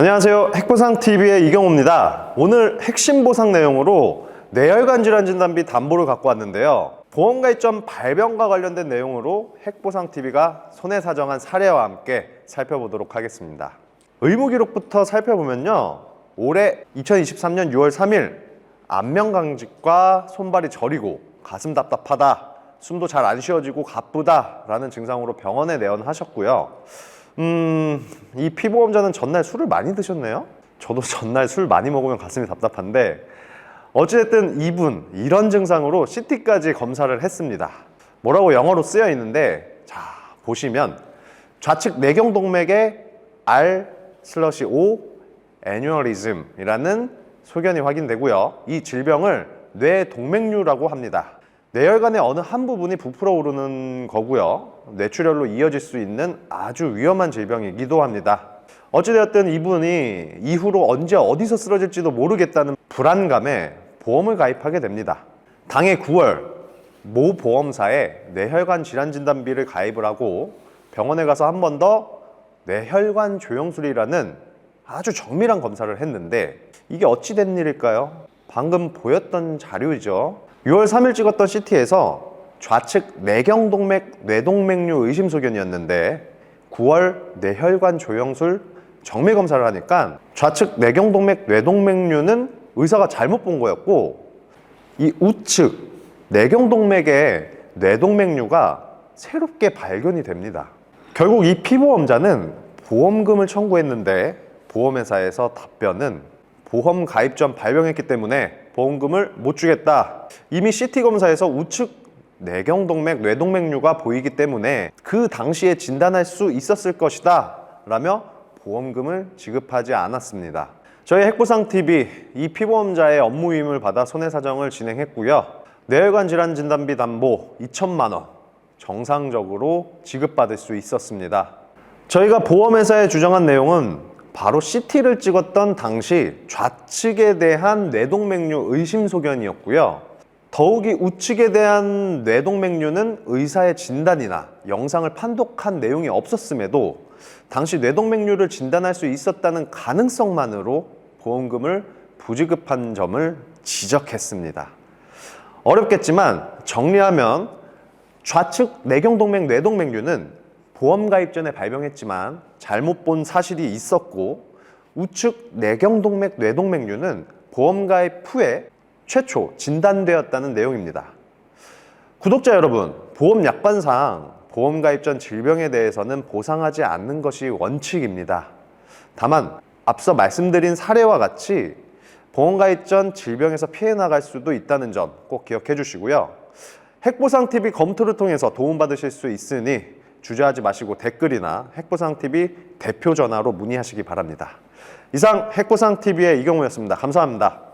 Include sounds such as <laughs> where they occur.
안녕하세요. 핵보상TV의 이경호입니다. 오늘 핵심 보상 내용으로 뇌혈관 질환 진단 비 담보를 갖고 왔는데요. 보험 가입점 발병과 관련된 내용으로 핵보상TV가 손해 사정한 사례와 함께 살펴보도록 하겠습니다. 의무 기록부터 살펴보면요. 올해 2023년 6월 3일 안면 강직과 손발이 저리고 가슴 답답하다, 숨도 잘 안 쉬어지고 가쁘다라는 증상으로 병원에 내원하셨고요. 음, 이 피보험자는 전날 술을 많이 드셨네요? 저도 <laughs> 전날 술 많이 먹으면 가슴이 답답한데, 어찌됐든 이분, 이런 증상으로 CT까지 검사를 했습니다. 뭐라고 영어로 쓰여 있는데, 자, 보시면, 좌측 내경동맥에 R 슬러시 O 애뉴어리즘이라는 소견이 확인되고요. 이 질병을 뇌동맥류라고 합니다. 뇌혈관의 어느 한 부분이 부풀어 오르는 거고요. 뇌출혈로 이어질 수 있는 아주 위험한 질병이기도 합니다. 어찌되었든 이분이 이후로 언제 어디서 쓰러질지도 모르겠다는 불안감에 보험을 가입하게 됩니다. 당해 9월 모 보험사에 뇌혈관 질환 진단비를 가입을 하고 병원에 가서 한 번 더 뇌혈관 조영술이라는 아주 정밀한 검사를 했는데 이게 어찌 된 일일까요? 방금 보였던 자료이죠. 6월 3일 찍었던 CT에서 좌측 내경동맥 뇌동맥류 의심 소견이었는데 9월 뇌혈관 조영술 정밀 검사를 하니까 좌측 내경동맥 뇌동맥류는 의사가 잘못 본 거였고 이 우측 내경동맥의 뇌동맥류가 새롭게 발견이 됩니다. 결국 이 피보험자는 보험금을 청구했는데 보험회사에서 답변은 보험 가입 전 발병했기 때문에 보험금을 못 주겠다. 이미 CT 검사에서 우측 내경동맥, 뇌동맥류가 보이기 때문에 그 당시에 진단할 수 있었을 것이다. 라며 보험금을 지급하지 않았습니다. 저희 핵보상 TV 이 피보험자의 업무 위임을 받아 손해사정을 진행했고요. 뇌혈관 질환 진단비 담보 2천만 원 정상적으로 지급받을 수 있었습니다. 저희가 보험회사에 주장한 내용은 바로 CT를 찍었던 당시 좌측에 대한 뇌동맥류 의심 소견이었고요. 더욱이 우측에 대한 뇌동맥류는 의사의 진단이나 영상을 판독한 내용이 없었음에도 당시 뇌동맥류를 진단할 수 있었다는 가능성만으로 보험금을 부지급한 점을 지적했습니다. 어렵겠지만 정리하면 좌측 내경동맥 뇌동맥류는 보험 가입 전에 발병했지만 잘못 본 사실이 있었고 우측 내경동맥 뇌동맥류는 보험 가입 후에 최초 진단되었다는 내용입니다. 구독자 여러분, 보험 약관상 보험 가입 전 질병에 대해서는 보상하지 않는 것이 원칙입니다. 다만 앞서 말씀드린 사례와 같이 보험 가입 전 질병에서 피해 나갈 수도 있다는 점 꼭 기억해 주시고요. 핵보상 TV 검토를 통해서 도움받으실 수 있으니 주저하지 마시고 댓글이나 핵보상 TV 대표 전화로 문의하시기 바랍니다. 이상 핵보상 TV의 이경우였습니다. 감사합니다.